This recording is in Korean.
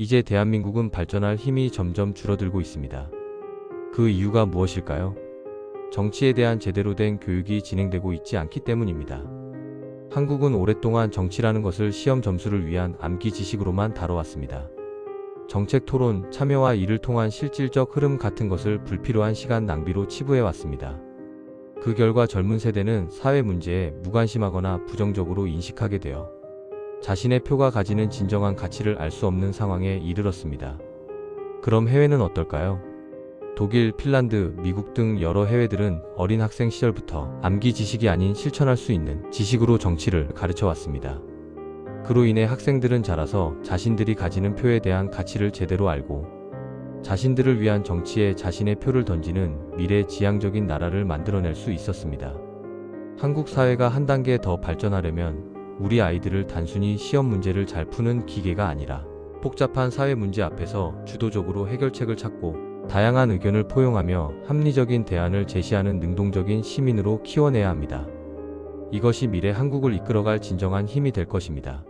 이제 대한민국은 발전할 힘이 점점 줄어들고 있습니다. 그 이유가 무엇일까요? 정치에 대한 제대로 된 교육이 진행되고 있지 않기 때문입니다. 한국은 오랫동안 정치라는 것을 시험 점수를 위한 암기 지식으로만 다뤄왔습니다. 정책 토론, 참여와 이를 통한 실질적 흐름 같은 것을 불필요한 시간 낭비로 치부해왔습니다. 그 결과 젊은 세대는 사회 문제에 무관심하거나 부정적으로 인식하게 되어 자신의 표가 가지는 진정한 가치를 알 수 없는 상황에 이르렀습니다. 그럼 해외는 어떨까요? 독일, 핀란드, 미국 등 여러 해외들은 어린 학생 시절부터 암기 지식이 아닌 실천할 수 있는 지식으로 정치를 가르쳐 왔습니다. 그로 인해 학생들은 자라서 자신들이 가지는 표에 대한 가치를 제대로 알고 자신들을 위한 정치에 자신의 표를 던지는 미래 지향적인 나라를 만들어낼 수 있었습니다. 한국 사회가 한 단계 더 발전하려면 우리 아이들을 단순히 시험 문제를 잘 푸는 기계가 아니라 복잡한 사회 문제 앞에서 주도적으로 해결책을 찾고 다양한 의견을 포용하며 합리적인 대안을 제시하는 능동적인 시민으로 키워내야 합니다. 이것이 미래 한국을 이끌어갈 진정한 힘이 될 것입니다.